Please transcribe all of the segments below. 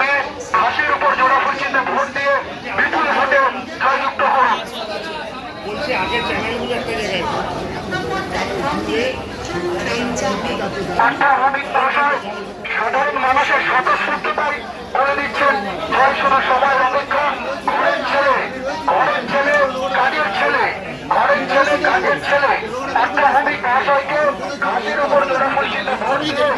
মে ঘাসের উপর সাধারণ মানুষের স্বতঃস্ফূর্ততাই বলে দিচ্ছেন জয়সোনা সবাই অপেক্ষা ঘরের ছেলে ঘরের ছেলে কাজের ছেলে ঘরের ছেলে কাজের ছেলে অর্থভৌমিক মহাশয়কে ঘাসের উপর জোড়া ফুলচিতে ভোট দিয়ে বিপুল ভোটে ক্যান্ডিডেট থাকবে তৃণমূল কংগ্রেস প্রার্থী যেতে দাও আবার। হ্যাঁ, কি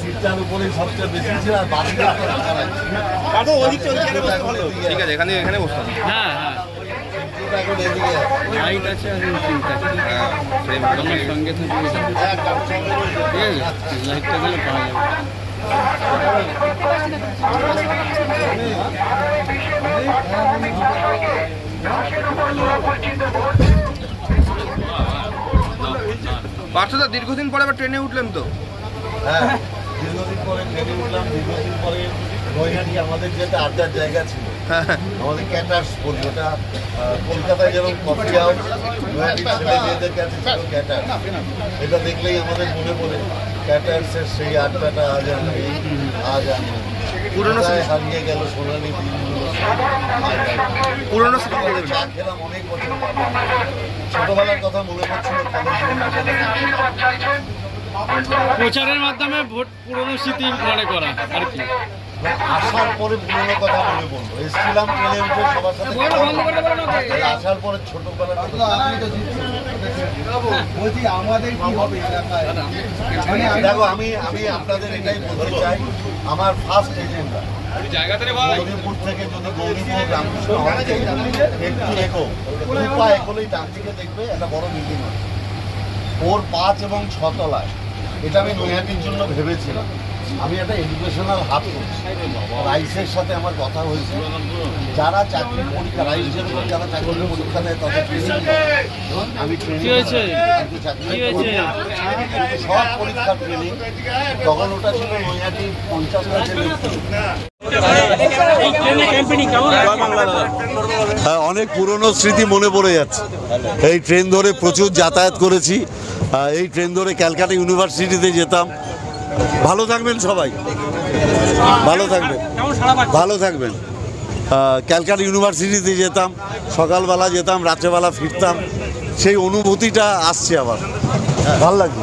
সিটটার উপরে সবচেয়ে বেশি ছিল আর বাকিটা দাদা ওদিকে ওইখানে বসতে ভালো ঠিক আছে এখানে এখানে হ্যাঁ হ্যাঁ এখন এদিকে লাইট আছে আর সঙ্গে থেকে ঠিক আছে লাইটটা পাওয়া যাবে। পার্থদা দীর্ঘদিন পরে আবার ট্রেনে উঠলেন তো? হ্যাঁ। দীর্ঘদিন পরে ট্রেনে উঠলাম দীর্ঘদিন পরে নৈহাটি আমাদের যেটা আড্ডার জায়গা ছিল আমাদের ক্যাটার্স বলি ওটা কলকাতায় যেরকম কফি হাউস মেয়েদের কাছে ছিল ক্যাটার্স এটা দেখলেই আমাদের মনে পড়ে ক্যাটার্সের সেই আড্ডাটা আজ নেই আজ নেই। পুরনো হারিয়ে গেল সোনালি দিনগুলো পুরনো চা খেলাম অনেক বছর। ছোটবেলার কথা মনে পড়ছিল প্রচারের মাধ্যমে ভোট পুরনো স্মৃতি মনে করা আর কি। আসার পরে পুরোনো কথা মনে পড়ল এসেছিলাম ট্রেনে উঠে সবার সাথে আসার পরে ছোটবেলার বলছি আমাদের কি হবে দেখো আমি আমি আপনাদের এটাই বলতে চাই আমার ফার্স্ট এজেন্ডা গৌরীপুর থেকে যদি গৌরীপুর রামকৃষ্ণ একটু এগো দু পা এগোলেই ডান দিকে দেখবে একটা বড় বিল্ডিং আছে ওর পাঁচ এবং ছতলায়। এটা আমি নৈহাটির জন্য ভেবেছিলাম। আমি একটা এডুকেশনাল হাব করছি। রাইসের সাথে আমার কথা হয়েছে। যারা চাকরির পরীক্ষা রাইস যেরকম যারা চাকরির পরীক্ষা দেয় তাদের আমি? চাকরি? সব পরীক্ষার ট্রেনিং তখন ওটা ছিল নৈহাটি পঞ্চাশ গাছের হ্যাঁ অনেক পুরনো স্মৃতি মনে পড়ে যাচ্ছে। এই ট্রেন ধরে প্রচুর যাতায়াত করেছি। এই ট্রেন ধরে ক্যালকাটা ইউনিভার্সিটিতে যেতাম। ভালো থাকবেন সবাই। ভালো থাকবেন। ভালো থাকবেন। ক্যালকাটা ইউনিভার্সিটিতে যেতাম, সকালবেলা যেতাম, রাত্রেবেলা ফিরতাম। সেই অনুভূতিটা আসছে আবার। ভালো লাগছে